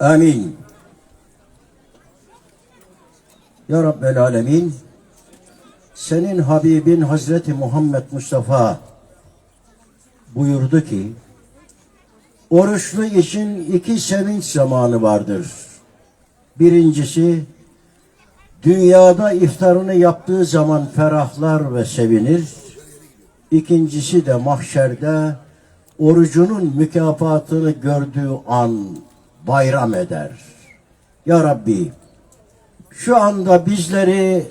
Amin. Ya Rabbel Alemin, senin Habibin Hazreti Muhammed Mustafa buyurdu ki, oruçlu için iki sevinç zamanı vardır. Birincisi, dünyada iftarını yaptığı zaman ferahlar ve sevinir. İkincisi de mahşerde orucunun mükafatını gördüğü an bayram eder. Ya Rabbi, şu anda bizleri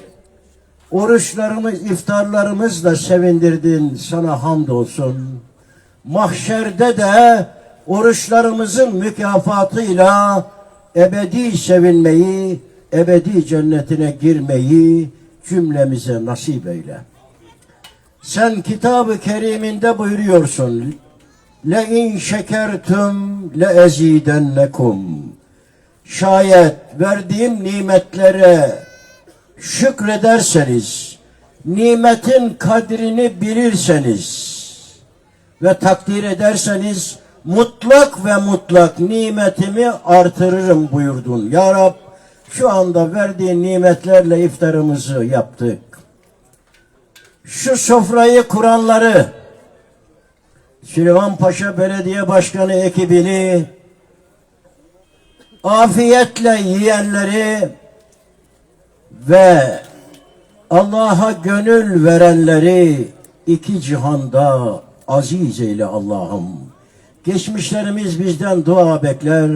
oruçlarımız, iftarlarımızla sevindirdin. Sana hamdolsun. Mahşerde de oruçlarımızın mükafatıyla ebedi sevinmeyi, ebedi cennetine girmeyi cümlemize nasip eyle. Sen kitabı keriminde buyuruyorsun. Le in şekertum le. Şayet verdiğim nimetlere şükrederseniz, nimetin kadrini bilirseniz ve takdir ederseniz mutlak ve mutlak nimetimi artırırım buyurdun. Ya Rab şu anda verdiğin nimetlerle iftarımızı yaptık. Şu sofrayı kuranları, Süleyman Paşa Belediye Başkanı ekibini, afiyetle yiyenleri ve Allah'a gönül verenleri iki cihanda aziz eyle Allah'ım. Geçmişlerimiz bizden dua bekler,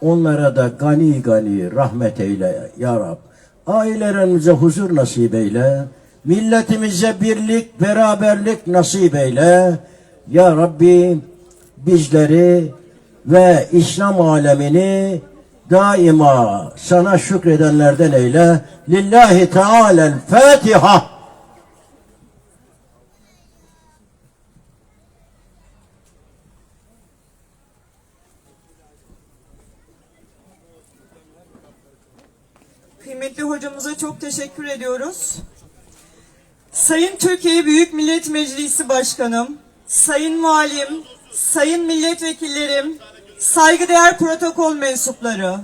onlara da gani gani rahmet eyle ya Rab. Ailelerimize huzur nasip eyle, milletimize birlik, beraberlik nasip eyle. Ya Rabbi bizleri ve İslam alemini daima sana şükredenlerden eyle. Lillahi Teala'l Fatiha. Kıymetli hocamıza çok teşekkür ediyoruz. Sayın Türkiye Büyük Millet Meclisi Başkanım, Sayın Mualim, Sayın Milletvekillerim, saygıdeğer protokol mensupları,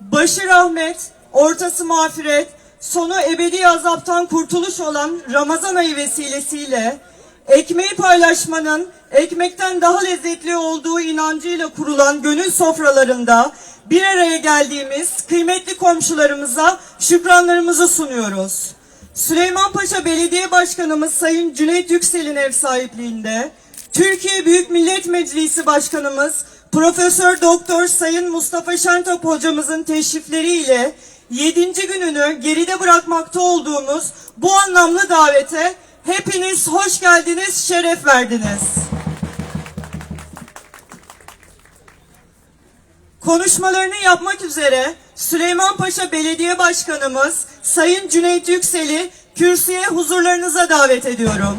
başı rahmet, ortası mağfiret, sonu ebedi azaptan kurtuluş olan Ramazan ayı vesilesiyle ekmeği paylaşmanın ekmekten daha lezzetli olduğu inancıyla kurulan gönül sofralarında bir araya geldiğimiz kıymetli komşularımıza şükranlarımızı sunuyoruz. Süleymanpaşa Belediye Başkanımız Sayın Cüneyt Yüksel'in ev sahipliğinde, Türkiye Büyük Millet Meclisi Başkanımız Profesör Doktor Sayın Mustafa Şentop hocamızın teşrifleriyle 7. gününü geride bırakmakta olduğumuz bu anlamlı davete hepiniz hoş geldiniz, şeref verdiniz. Konuşmalarını yapmak üzere Süleymanpaşa Belediye Başkanımız Sayın Cüneyt Yüksel'i kürsüye huzurlarınıza davet ediyorum.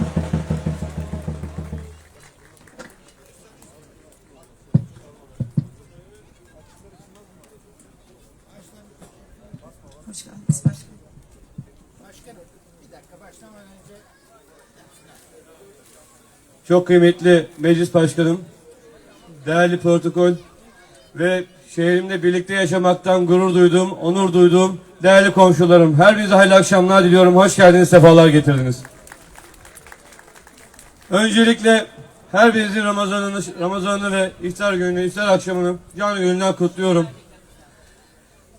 Hoş geldiniz başkanım. Çok kıymetli meclis başkanım, değerli protokol ve şehrimde birlikte yaşamaktan gurur duyduğum, onur duyduğum değerli komşularım. Her birinize hayırlı akşamlar diliyorum. Hoş geldiniz, sefalar getirdiniz. Öncelikle her birinizin Ramazan'ını, Ramazan'ını ve iftar gününü, iftar akşamını canı gönülden kutluyorum.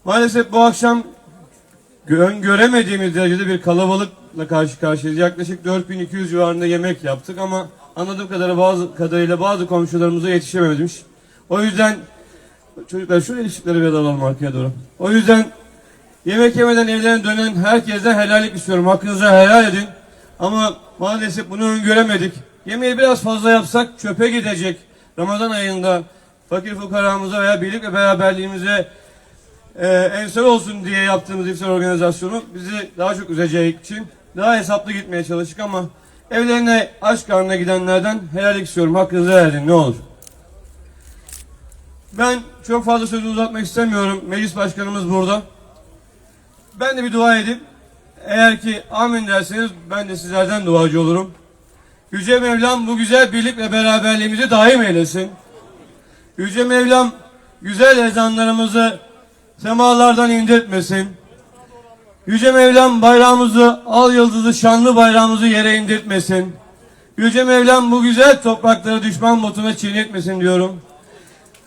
Maalesef bu akşam göremediğimiz derecede bir kalabalıkla karşı karşıyayız. Yaklaşık 4200 civarında yemek yaptık ama anladığım kadarıyla bazı kadarıyla bazı komşularımıza yetişememiş. O yüzden çocuklar şöyle ışıkları biraz alalım arkaya doğru. O yüzden yemek yemeden evlerine dönen herkesten helallik istiyorum. Hakkınızı helal edin. Ama maalesef bunu öngöremedik. Yemeği biraz fazla yapsak çöpe gidecek. Ramazan ayında fakir fukaramıza veya birlik ve beraberliğimize e, ensar olsun diye yaptığımız iftar organizasyonu bizi daha çok üzeceği için daha hesaplı gitmeye çalıştık ama evlerine aç karnına gidenlerden helallik istiyorum. Hakkınızı helal edin ne olur. Ben çok fazla sözü uzatmak istemiyorum. Meclis başkanımız burada. Ben de bir dua edip eğer ki amin derseniz ben de sizlerden duacı olurum. Yüce Mevlam bu güzel birlik ve beraberliğimizi daim eylesin. Yüce Mevlam güzel ezanlarımızı semalardan indirtmesin. Yüce Mevlam bayrağımızı, al yıldızı, şanlı bayrağımızı yere indirtmesin. Yüce Mevlam bu güzel toprakları düşman botuna çiğnetmesin diyorum.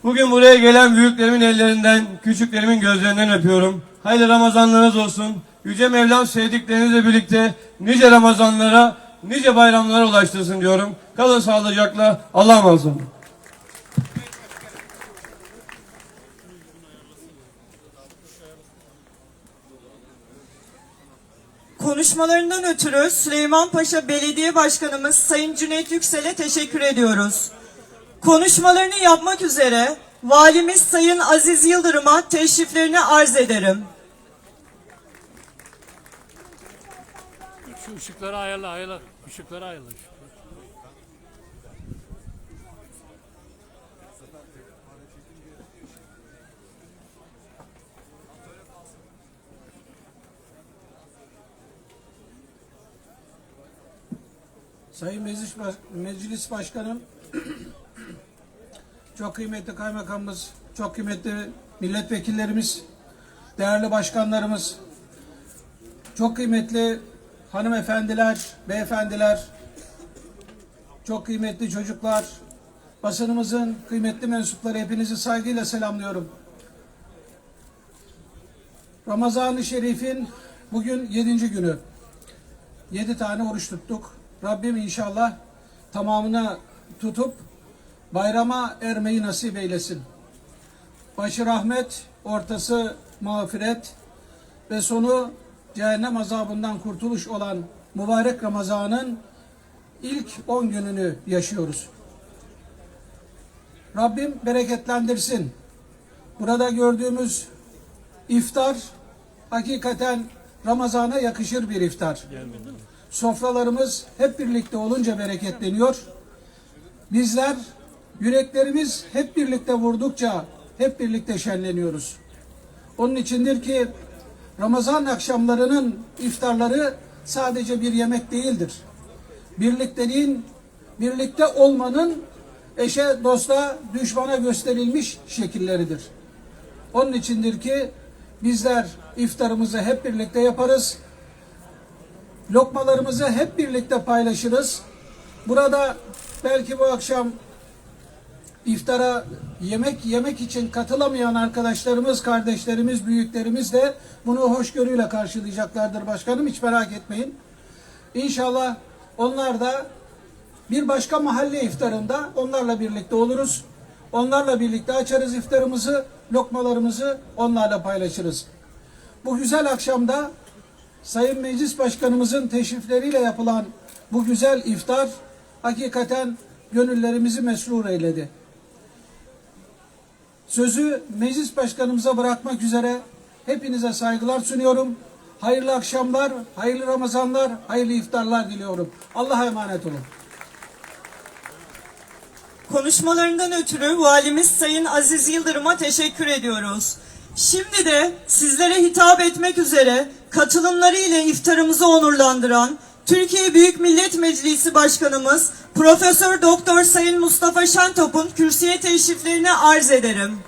Bugün buraya gelen büyüklerimin ellerinden, küçüklerimin gözlerinden öpüyorum. Hayırlı Ramazanlarınız olsun. Yüce Mevlam sevdiklerinizle birlikte nice Ramazanlara, nice bayramlara ulaştırsın diyorum. Kalın sağlıcakla. Allah'a emanet olun. Konuşmalarından ötürü Süleyman Paşa Belediye Başkanımız Sayın Cüneyt Yüksel'e teşekkür ediyoruz. Konuşmalarını yapmak üzere Valimiz Sayın Aziz Yıldırım'a teşriflerini arz ederim. Şu ışıkları ayarla ayarla. Işıkları ayarla. Sayın Meclis, Baş- Meclis Başkanım, çok kıymetli kaymakamımız, çok kıymetli milletvekillerimiz, değerli başkanlarımız, çok kıymetli hanımefendiler, beyefendiler, çok kıymetli çocuklar, basınımızın kıymetli mensupları hepinizi saygıyla selamlıyorum. Ramazan-ı Şerif'in bugün yedinci günü. Yedi tane oruç tuttuk. Rabbim inşallah tamamına tutup bayrama ermeyi nasip eylesin. Başı rahmet, ortası mağfiret ve sonu cehennem azabından kurtuluş olan mübarek Ramazan'ın ilk 10 gününü yaşıyoruz. Rabbim bereketlendirsin. Burada gördüğümüz iftar hakikaten Ramazan'a yakışır bir iftar. Sofralarımız hep birlikte olunca bereketleniyor. Bizler yüreklerimiz hep birlikte vurdukça hep birlikte şenleniyoruz. Onun içindir ki Ramazan akşamlarının iftarları sadece bir yemek değildir. Birlikteliğin, birlikte olmanın eşe, dosta, düşmana gösterilmiş şekilleridir. Onun içindir ki bizler iftarımızı hep birlikte yaparız. Lokmalarımızı hep birlikte paylaşırız. Burada belki bu akşam iftara yemek yemek için katılamayan arkadaşlarımız, kardeşlerimiz, büyüklerimiz de bunu hoşgörüyle karşılayacaklardır başkanım. Hiç merak etmeyin. İnşallah onlar da bir başka mahalle iftarında onlarla birlikte oluruz. Onlarla birlikte açarız iftarımızı, lokmalarımızı onlarla paylaşırız. Bu güzel akşamda Sayın Meclis Başkanımızın teşrifleriyle yapılan bu güzel iftar hakikaten gönüllerimizi mesrur eyledi. Sözü Meclis Başkanımıza bırakmak üzere hepinize saygılar sunuyorum. Hayırlı akşamlar, hayırlı Ramazanlar, hayırlı iftarlar diliyorum. Allah'a emanet olun. Konuşmalarından ötürü Valimiz Sayın Aziz Yıldırım'a teşekkür ediyoruz. Şimdi de sizlere hitap etmek üzere katılımları ile iftarımızı onurlandıran Türkiye Büyük Millet Meclisi Başkanımız Profesör Doktor Sayın Mustafa Şentop'un kürsüye teşriflerini arz ederim.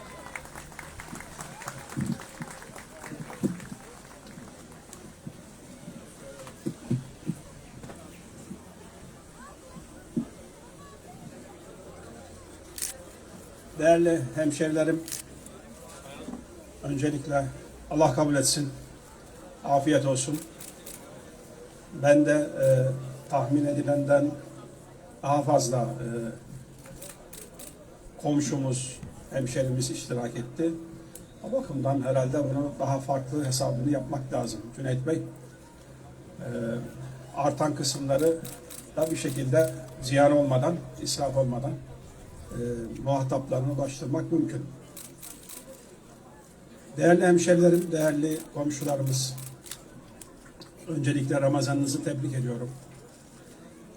Değerli hemşerilerim, öncelikle Allah kabul etsin, afiyet olsun. Ben de e, tahmin edilenden daha fazla e, komşumuz, hemşerimiz iştirak etti. O bakımdan herhalde bunu daha farklı hesabını yapmak lazım Cüneyt Bey. E, artan kısımları da bir şekilde ziyan olmadan, israf olmadan e, muhataplarına ulaştırmak mümkün. Değerli hemşerilerim, değerli komşularımız, öncelikle Ramazanınızı tebrik ediyorum.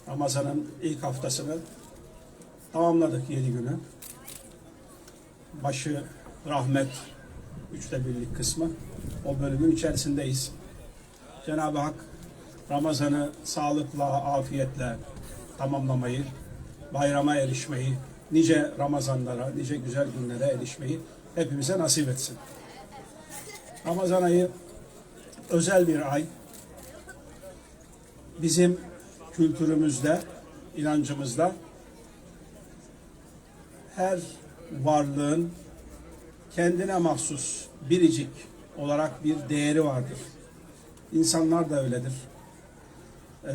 Ramazan'ın ilk haftasını tamamladık yedi günü. Başı rahmet, üçte birlik kısmı o bölümün içerisindeyiz. Cenab-ı Hak Ramazan'ı sağlıkla, afiyetle tamamlamayı, bayrama erişmeyi, nice Ramazanlara, nice güzel günlere erişmeyi hepimize nasip etsin. Ramazan ayı özel bir ay. Bizim kültürümüzde, inancımızda her varlığın kendine mahsus, biricik olarak bir değeri vardır. İnsanlar da öyledir. Ee,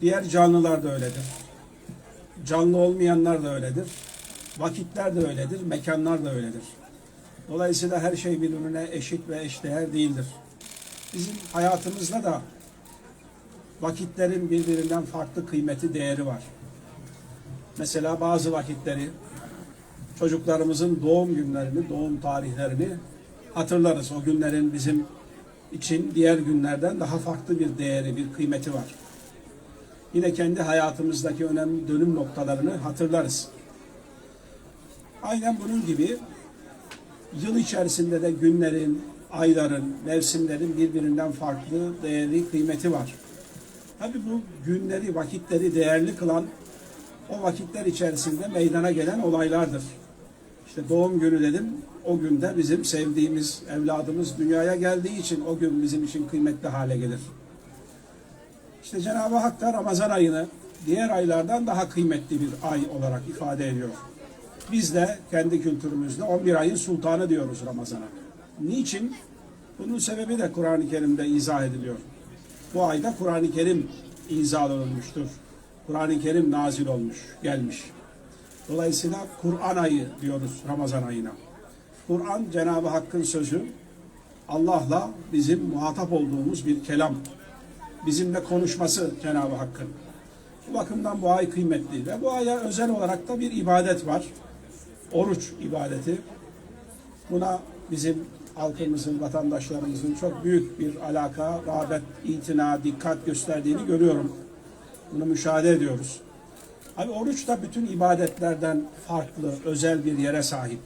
diğer canlılar da öyledir. Canlı olmayanlar da öyledir. Vakitler de öyledir, mekanlar da öyledir. Dolayısıyla her şey birbirine eşit ve eşdeğer değildir. Bizim hayatımızda da vakitlerin birbirinden farklı kıymeti, değeri var. Mesela bazı vakitleri çocuklarımızın doğum günlerini, doğum tarihlerini hatırlarız. O günlerin bizim için diğer günlerden daha farklı bir değeri, bir kıymeti var. Yine kendi hayatımızdaki önemli dönüm noktalarını hatırlarız. Aynen bunun gibi yıl içerisinde de günlerin, ayların, mevsimlerin birbirinden farklı değeri, kıymeti var. Tabii bu günleri, vakitleri değerli kılan o vakitler içerisinde meydana gelen olaylardır. İşte doğum günü dedim, o günde bizim sevdiğimiz evladımız dünyaya geldiği için o gün bizim için kıymetli hale gelir. İşte Cenab-ı Hak da Ramazan ayını diğer aylardan daha kıymetli bir ay olarak ifade ediyor. Biz de kendi kültürümüzde 11 ayın sultanı diyoruz Ramazan'a. Niçin? Bunun sebebi de Kur'an-ı Kerim'de izah ediliyor. Bu ayda Kur'an-ı Kerim inzal olunmuştur. Kur'an-ı Kerim nazil olmuş, gelmiş. Dolayısıyla Kur'an ayı diyoruz Ramazan ayına. Kur'an Cenab-ı Hakk'ın sözü Allah'la bizim muhatap olduğumuz bir kelam. Bizimle konuşması Cenab-ı Hakk'ın. Bu bakımdan bu ay kıymetli ve bu aya özel olarak da bir ibadet var. Oruç ibadeti. Buna bizim halkımızın, vatandaşlarımızın çok büyük bir alaka, rağbet, itina, dikkat gösterdiğini görüyorum. Bunu müşahede ediyoruz. Abi oruç da bütün ibadetlerden farklı, özel bir yere sahip.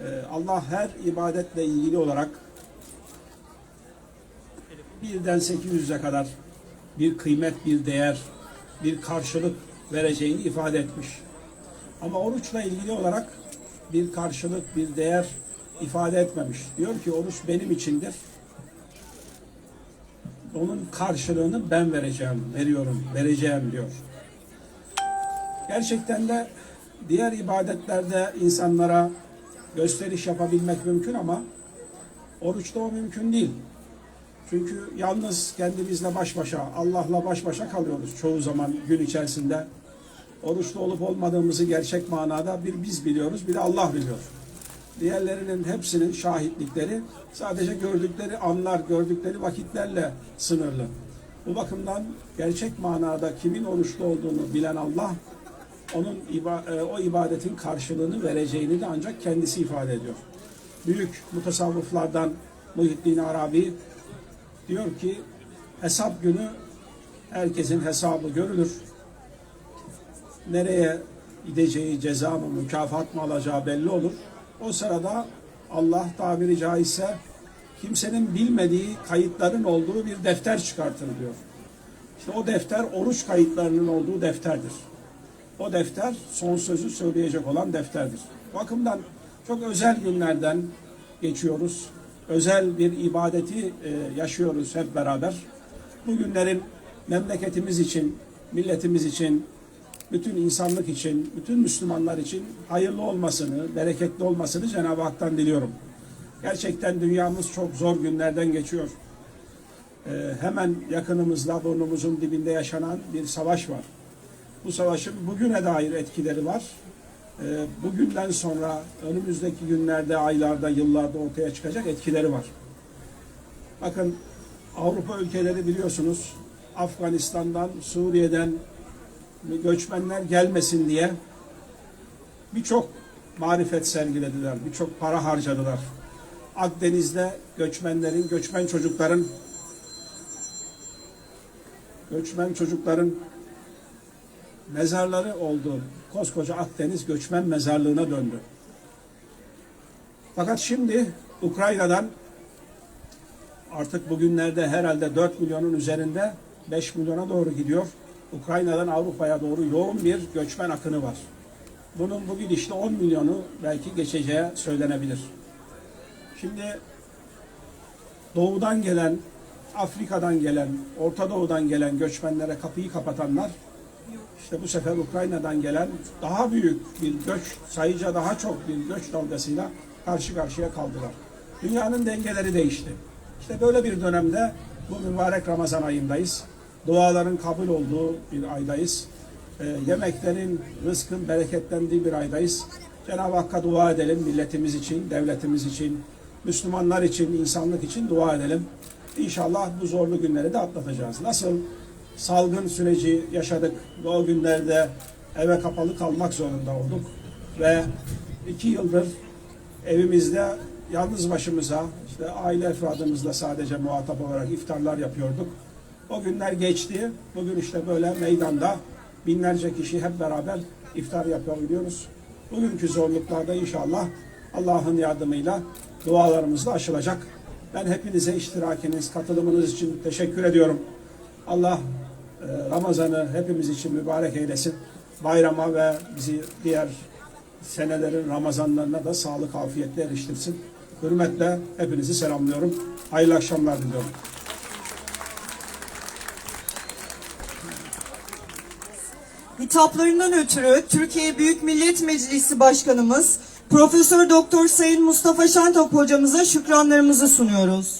Ee, Allah her ibadetle ilgili olarak birden 800'e kadar bir kıymet, bir değer, bir karşılık vereceğini ifade etmiş. Ama oruçla ilgili olarak bir karşılık, bir değer ifade etmemiş. Diyor ki oruç benim içindir. Onun karşılığını ben vereceğim, veriyorum, vereceğim diyor. Gerçekten de diğer ibadetlerde insanlara gösteriş yapabilmek mümkün ama oruçta o mümkün değil. Çünkü yalnız kendimizle baş başa, Allah'la baş başa kalıyoruz çoğu zaman gün içerisinde. Oruçlu olup olmadığımızı gerçek manada bir biz biliyoruz, bir de Allah biliyor. Diğerlerinin hepsinin şahitlikleri sadece gördükleri anlar, gördükleri vakitlerle sınırlı. Bu bakımdan gerçek manada kimin oruçlu olduğunu bilen Allah, onun e, o ibadetin karşılığını vereceğini de ancak kendisi ifade ediyor. Büyük mutasavvıflardan Muhyiddin Arabi diyor ki hesap günü herkesin hesabı görülür. Nereye gideceği, ceza mı, mükafat mı alacağı belli olur. O sırada Allah tabiri caizse kimsenin bilmediği kayıtların olduğu bir defter çıkartır diyor. İşte o defter oruç kayıtlarının olduğu defterdir. O defter son sözü söyleyecek olan defterdir. Bakımdan çok özel günlerden geçiyoruz. Özel bir ibadeti e, yaşıyoruz hep beraber. Bu günlerin memleketimiz için, milletimiz için, bütün insanlık için, bütün Müslümanlar için hayırlı olmasını, bereketli olmasını Cenab-ı Hak'tan diliyorum. Gerçekten dünyamız çok zor günlerden geçiyor. Ee, hemen yakınımızda, burnumuzun dibinde yaşanan bir savaş var. Bu savaşın bugüne dair etkileri var. Ee, bugünden sonra önümüzdeki günlerde, aylarda, yıllarda ortaya çıkacak etkileri var. Bakın Avrupa ülkeleri biliyorsunuz Afganistan'dan, Suriye'den göçmenler gelmesin diye birçok marifet sergilediler, birçok para harcadılar. Akdeniz'de göçmenlerin, göçmen çocukların göçmen çocukların mezarları oldu. Koskoca Akdeniz göçmen mezarlığına döndü. Fakat şimdi Ukrayna'dan artık bugünlerde herhalde 4 milyonun üzerinde 5 milyona doğru gidiyor. Ukrayna'dan Avrupa'ya doğru yoğun bir göçmen akını var. Bunun bu gidişle 10 milyonu belki geçeceği söylenebilir. Şimdi doğudan gelen, Afrika'dan gelen, Orta Doğu'dan gelen göçmenlere kapıyı kapatanlar işte bu sefer Ukrayna'dan gelen daha büyük bir göç, sayıca daha çok bir göç dalgasıyla karşı karşıya kaldılar. Dünyanın dengeleri değişti. İşte böyle bir dönemde bu mübarek Ramazan ayındayız. Duaların kabul olduğu bir aydayız. Ee, yemeklerin, rızkın bereketlendiği bir aydayız. Cenab-ı Hakk'a dua edelim milletimiz için, devletimiz için, Müslümanlar için, insanlık için dua edelim. İnşallah bu zorlu günleri de atlatacağız. Nasıl salgın süreci yaşadık ve o günlerde eve kapalı kalmak zorunda olduk. Ve iki yıldır evimizde yalnız başımıza, işte aile efradımızla sadece muhatap olarak iftarlar yapıyorduk. O günler geçti. Bugün işte böyle meydanda binlerce kişi hep beraber iftar yapabiliyoruz. Bugünkü zorluklarda inşallah Allah'ın yardımıyla dualarımızla aşılacak. Ben hepinize iştirakiniz, katılımınız için teşekkür ediyorum. Allah e, Ramazan'ı hepimiz için mübarek eylesin. Bayrama ve bizi diğer senelerin Ramazanlarına da sağlık, afiyetle eriştirsin. Hürmetle hepinizi selamlıyorum. Hayırlı akşamlar diliyorum. Hitaplarından ötürü Türkiye Büyük Millet Meclisi Başkanımız Profesör Doktor Sayın Mustafa Şentop hocamıza şükranlarımızı sunuyoruz.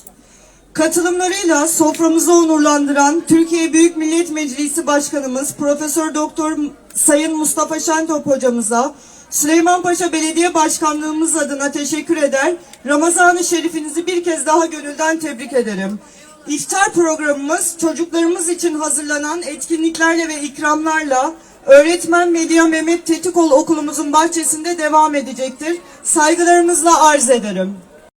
Katılımlarıyla soframızı onurlandıran Türkiye Büyük Millet Meclisi Başkanımız Profesör Doktor Sayın Mustafa Şentop hocamıza Süleymanpaşa Belediye Başkanlığımız adına teşekkür eder. Ramazan-ı Şerifinizi bir kez daha gönülden tebrik ederim. İftar programımız çocuklarımız için hazırlanan etkinliklerle ve ikramlarla Öğretmen Medya Mehmet Tetikol okulumuzun bahçesinde devam edecektir. Saygılarımızla arz ederim.